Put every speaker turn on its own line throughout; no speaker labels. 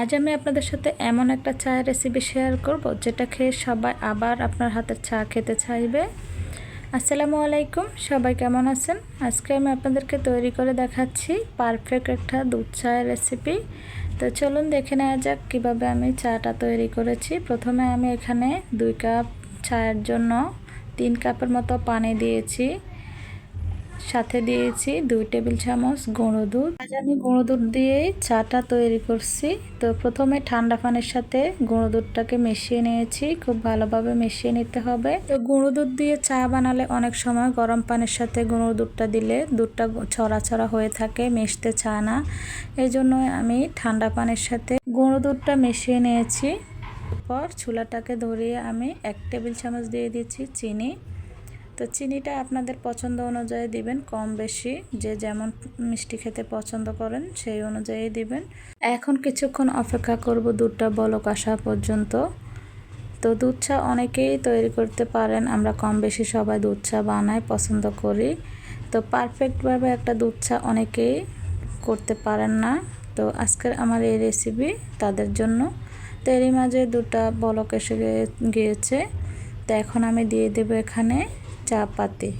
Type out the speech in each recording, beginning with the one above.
আজ আমি আপনাদের সাথে এমন একটা চায়ের রেসিপি শেয়ার করব, যেটা খেয়ে সবাই আবার আপনার হাতের চা খেতে চাইবে। আসসালামু আলাইকুম, সবাই কেমন আছেন? আজকে আমি আপনাদেরকে তৈরি করে দেখাচ্ছি পারফেক্ট একটা দুধ চায়ের রেসিপি তো চলুন দেখে নেওয়া যাক কীভাবে আমি চাটা তৈরি করেছি। প্রথমে আমি এখানে দুই কাপ চায়ের জন্য তিন কাপের মতো পানি দিয়েছি। সাথে দিয়েছি দুই টেবিল চামচ গুঁড়ো দুধ। আজ আমি গুঁড়ো দুধ দিয়েই চাটা তৈরি করছি। তো প্রথমে ঠান্ডা পানির সাথে গুঁড়ো দুধটাকে মিশিয়ে নিয়েছি। খুব ভালোভাবে মিশিয়ে নিতে হবে। তো গুঁড়ো দুধ দিয়ে চা বানালে অনেক সময় গরম পানির সাথে গুঁড়ো দুধটা দিলে দুধটা ছড়া ছড়া হয়ে থাকে, মিশতে চায় না। এই জন্য আমি ঠান্ডা পানির সাথে গুঁড়ো দুধটা মিশিয়ে নিয়েছি। পর চুলাটাকে ধরিয়ে আমি এক টেবিল চামচ দিয়ে দিচ্ছি চিনি। তো চিনিটা আপনাদের পছন্দ অনুযায়ী দিবেন, কম বেশি। যে যেমন মিষ্টি খেতে পছন্দ করেন, সেই অনুযায়ী দিবেন। এখন কিছুক্ষণ অপেক্ষা করব দুধটা বলক আসা পর্যন্ত। তো দুধ চা অনেকেই তৈরি করতে পারেন, আমরা কম বেশি সবাই দুধ চা বানাই, পছন্দ করি। তো পারফেক্টভাবে একটা দুধ চা অনেকেই করতে পারেন না। তো আজকের আমার এই রেসিপি তাদের জন্য। তো এরই মাঝে দুটা বলক এসে গিয়েছে। তো এখন আমি দিয়ে দেবো এখানে চা পাতি।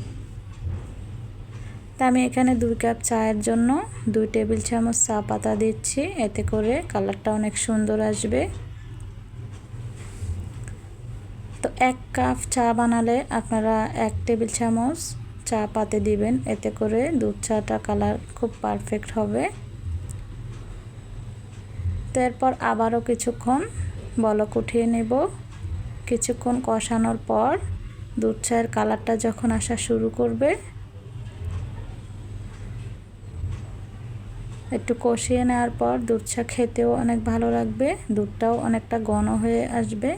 তা আমি এখানে দুই কাপ চায়ের জন্য দুই টেবিল চামচ চা পাতা দিচ্ছি। এতে করে কালারটা অনেক সুন্দর আসবে। তো এক কাপ চা বানালে আপনারা এক টেবিল চামচ চা পাতে দিবেন। এতে করে দুধ চাটা কালার খুব পারফেক্ট হবে। তো এরপর আবারও কিছুক্ষণ বলক উঠিয়ে নেব। কিছুক্ষণ কষানোর পর দুধ চায়ের কালারটা যখন আসা শুরু করবে, একটু কষিয়ে নেওয়ার পর দুধ চা খেতেও অনেক ভালো লাগবে, দুধটাও অনেকটা ঘন হয়ে আসবে।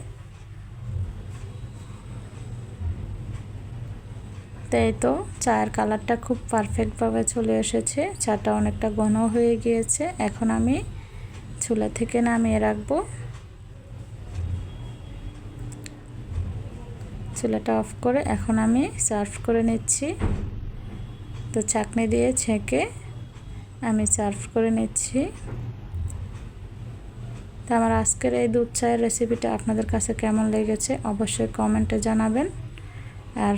তাই তো চায়ের কালারটা খুব পারফেক্টভাবে চলে এসেছে, চাটা অনেকটা ঘন হয়ে গিয়েছে। এখন আমি চুলা থেকে নামিয়ে রাখব। চুলাটা অফ করে এখন আমি সার্ভ করে নিচ্ছি। তো চাকনি দিয়ে ছেঁকে আমি সার্ভ করে নিচ্ছি। তো আমার আজকের এই দুধ চায়ের রেসিপিটা আপনাদের কাছে কেমন লেগেছে অবশ্যই কমেন্টে জানাবেন। আর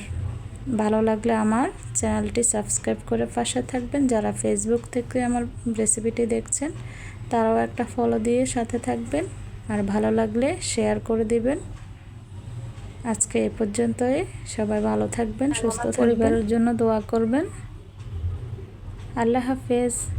ভালো লাগলে আমার চ্যানেলটি সাবস্ক্রাইব করে পাশে থাকবেন। যারা ফেসবুক থেকে আমার রেসিপিটি দেখছেন, তারাও একটা ফলো দিয়ে সাথে থাকবেন। আর ভালো লাগলে শেয়ার করে দিবেন। আজকে এ পর্যন্তই। সবাই ভালো থাকবেন সুস্থ পরিবারের জন্য দোয়া করবেন। আল্লাহ হাফেজ।